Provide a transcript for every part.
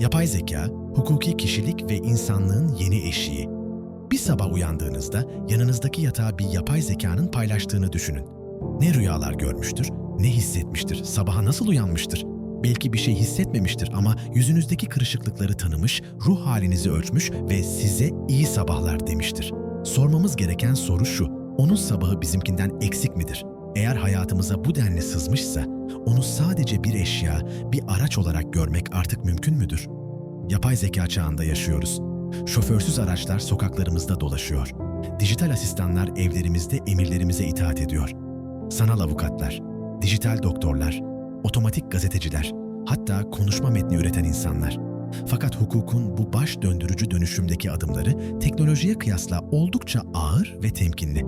Yapay zeka, hukuki kişilik ve insanlığın yeni eşiği. Bir sabah uyandığınızda yanınızdaki yatağı bir yapay zekanın paylaştığını düşünün. Ne rüyalar görmüştür, ne hissetmiştir, sabaha nasıl uyanmıştır? Belki bir şey hissetmemiştir ama yüzünüzdeki kırışıklıkları tanımış, ruh halinizi ölçmüş ve size iyi sabahlar demiştir. Sormamız gereken soru şu, onun sabahı bizimkinden eksik midir? Eğer hayatımıza bu denli sızmışsa, onu sadece bir eşya, bir araç olarak görmek artık mümkün müdür? Yapay zeka çağında yaşıyoruz. Şoförsüz araçlar sokaklarımızda dolaşıyor. Dijital asistanlar evlerimizde emirlerimize itaat ediyor. Sanal avukatlar, dijital doktorlar, otomatik gazeteciler, hatta konuşma metni üreten insanlar. Fakat hukukun bu baş döndürücü dönüşümdeki adımları teknolojiye kıyasla oldukça ağır ve temkinli.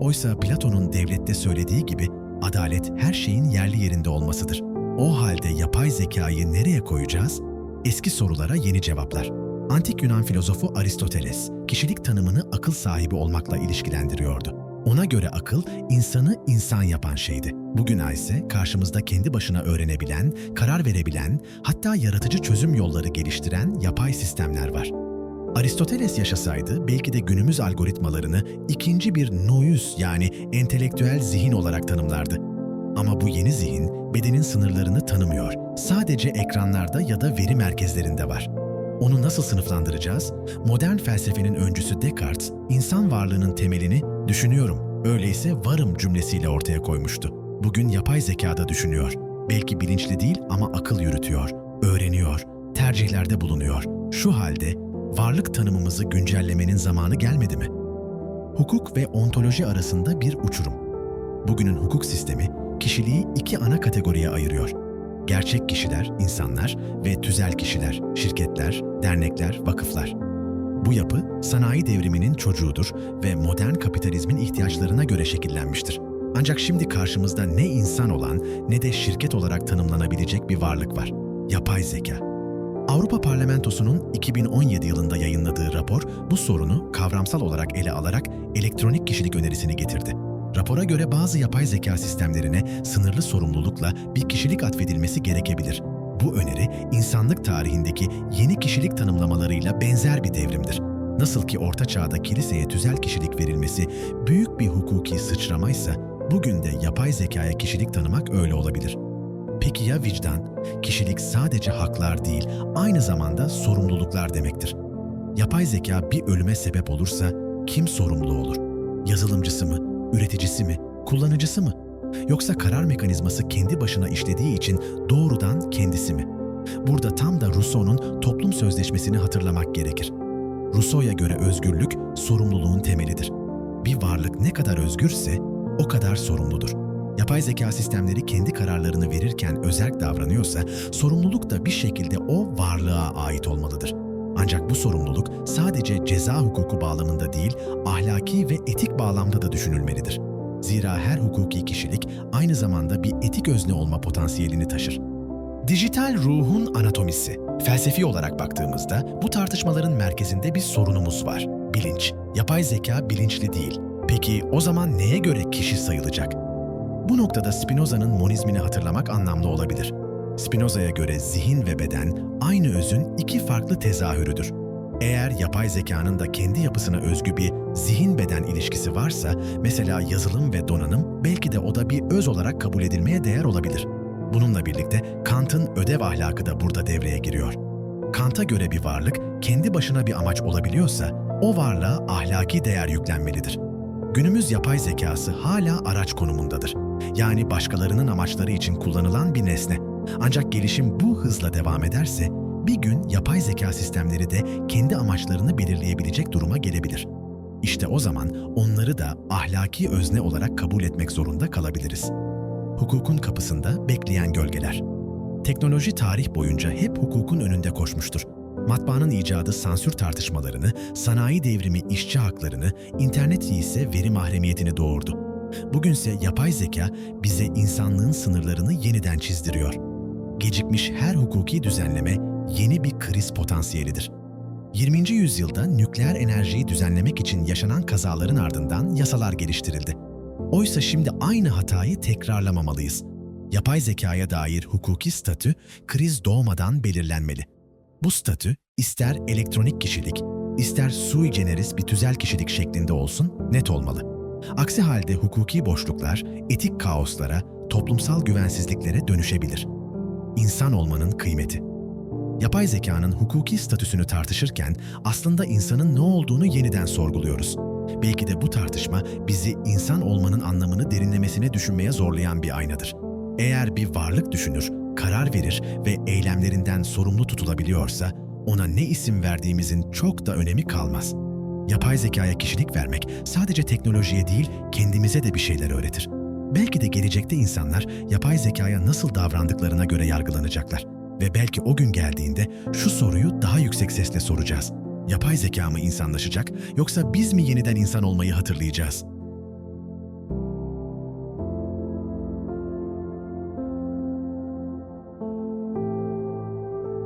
Oysa Platon'un devlette söylediği gibi adalet her şeyin yerli yerinde olmasıdır. O halde yapay zekayı nereye koyacağız? Eski sorulara yeni cevaplar. Antik Yunan filozofu Aristoteles, kişilik tanımını akıl sahibi olmakla ilişkilendiriyordu. Ona göre akıl, insanı insan yapan şeydi. Bugün ise karşımızda kendi başına öğrenebilen, karar verebilen, hatta yaratıcı çözüm yolları geliştiren yapay sistemler var. Aristoteles yaşasaydı belki de günümüz algoritmalarını ikinci bir nous yani entelektüel zihin olarak tanımlardı. Ama bu yeni zihin bedenin sınırlarını tanımıyor. Sadece ekranlarda ya da veri merkezlerinde var. Onu nasıl sınıflandıracağız? Modern felsefenin öncüsü Descartes, insan varlığının temelini düşünüyorum, öyleyse varım cümlesiyle ortaya koymuştu. Bugün yapay zekada düşünüyor. Belki bilinçli değil ama akıl yürütüyor, öğreniyor, tercihlerde bulunuyor. Şu halde varlık tanımımızı güncellemenin zamanı gelmedi mi? Hukuk ve ontoloji arasında bir uçurum. Bugünün hukuk sistemi kişiliği iki ana kategoriye ayırıyor. Gerçek kişiler, insanlar ve tüzel kişiler, şirketler, dernekler, vakıflar. Bu yapı sanayi devriminin çocuğudur ve modern kapitalizmin ihtiyaçlarına göre şekillenmiştir. Ancak şimdi karşımızda ne insan olan ne de şirket olarak tanımlanabilecek bir varlık var. Yapay zeka. Avrupa Parlamentosu'nun 2017 yılında yayınladığı rapor bu sorunu kavramsal olarak ele alarak elektronik kişilik önerisini getirdi. Rapora göre bazı yapay zeka sistemlerine sınırlı sorumlulukla bir kişilik atfedilmesi gerekebilir. Bu öneri insanlık tarihindeki yeni kişilik tanımlamalarıyla benzer bir devrimdir. Nasıl ki Orta Çağ'da kiliseye tüzel kişilik verilmesi büyük bir hukuki sıçramaysa, bugün de yapay zekaya kişilik tanımak öyle olabilir. Peki ya vicdan? Kişilik sadece haklar değil, aynı zamanda sorumluluklar demektir. Yapay zeka bir ölüme sebep olursa kim sorumlu olur? Yazılımcısı mı, üreticisi mi, kullanıcısı mı? Yoksa karar mekanizması kendi başına işlediği için doğrudan kendisi mi? Burada tam da Rousseau'nun toplum sözleşmesini hatırlamak gerekir. Rousseau'ya göre özgürlük sorumluluğun temelidir. Bir varlık ne kadar özgürse o kadar sorumludur. Yapay zeka sistemleri kendi kararlarını verirken özerk davranıyorsa, sorumluluk da bir şekilde o varlığa ait olmalıdır. Ancak bu sorumluluk sadece ceza hukuku bağlamında değil, ahlaki ve etik bağlamda da düşünülmelidir. Zira her hukuki kişilik aynı zamanda bir etik özne olma potansiyelini taşır. Dijital ruhun anatomisi. Felsefi olarak baktığımızda bu tartışmaların merkezinde bir sorunumuz var. Bilinç. Yapay zeka bilinçli değil. Peki o zaman neye göre kişi sayılacak? Bu noktada Spinoza'nın monizmini hatırlamak anlamlı olabilir. Spinoza'ya göre zihin ve beden aynı özün iki farklı tezahürüdür. Eğer yapay zekanın da kendi yapısına özgü bir zihin-beden ilişkisi varsa, mesela yazılım ve donanım, belki de o da bir öz olarak kabul edilmeye değer olabilir. Bununla birlikte Kant'ın ödev ahlakı da burada devreye giriyor. Kant'a göre bir varlık kendi başına bir amaç olabiliyorsa, o varlığa ahlaki değer yüklenmelidir. Günümüz yapay zekası hala araç konumundadır. Yani başkalarının amaçları için kullanılan bir nesne. Ancak gelişim bu hızla devam ederse bir gün yapay zeka sistemleri de kendi amaçlarını belirleyebilecek duruma gelebilir. İşte o zaman onları da ahlaki özne olarak kabul etmek zorunda kalabiliriz. Hukukun kapısında bekleyen gölgeler. Teknoloji tarih boyunca hep hukukun önünde koşmuştur. Matbaanın icadı sansür tartışmalarını, sanayi devrimi işçi haklarını, internet ise veri mahremiyetini doğurdu. Bugünse yapay zeka bize insanlığın sınırlarını yeniden çizdiriyor. Gecikmiş her hukuki düzenleme yeni bir kriz potansiyelidir. 20. yüzyılda nükleer enerjiyi düzenlemek için yaşanan kazaların ardından yasalar geliştirildi. Oysa şimdi aynı hatayı tekrarlamamalıyız. Yapay zekaya dair hukuki statü kriz doğmadan belirlenmeli. Bu statü ister elektronik kişilik, ister sui generis bir tüzel kişilik şeklinde olsun net olmalı. Aksi halde hukuki boşluklar etik kaoslara, toplumsal güvensizliklere dönüşebilir. İnsan olmanın kıymeti. Yapay zekanın hukuki statüsünü tartışırken aslında insanın ne olduğunu yeniden sorguluyoruz. Belki de bu tartışma bizi insan olmanın anlamını derinlemesine düşünmeye zorlayan bir aynadır. Eğer bir varlık düşünür, karar verir ve eylemlerinden sorumlu tutulabiliyorsa, ona ne isim verdiğimizin çok da önemi kalmaz. Yapay zekaya kişilik vermek sadece teknolojiye değil, kendimize de bir şeyler öğretir. Belki de gelecekte insanlar yapay zekaya nasıl davrandıklarına göre yargılanacaklar. Ve belki o gün geldiğinde şu soruyu daha yüksek sesle soracağız. Yapay zeka mı insanlaşacak yoksa biz mi yeniden insan olmayı hatırlayacağız?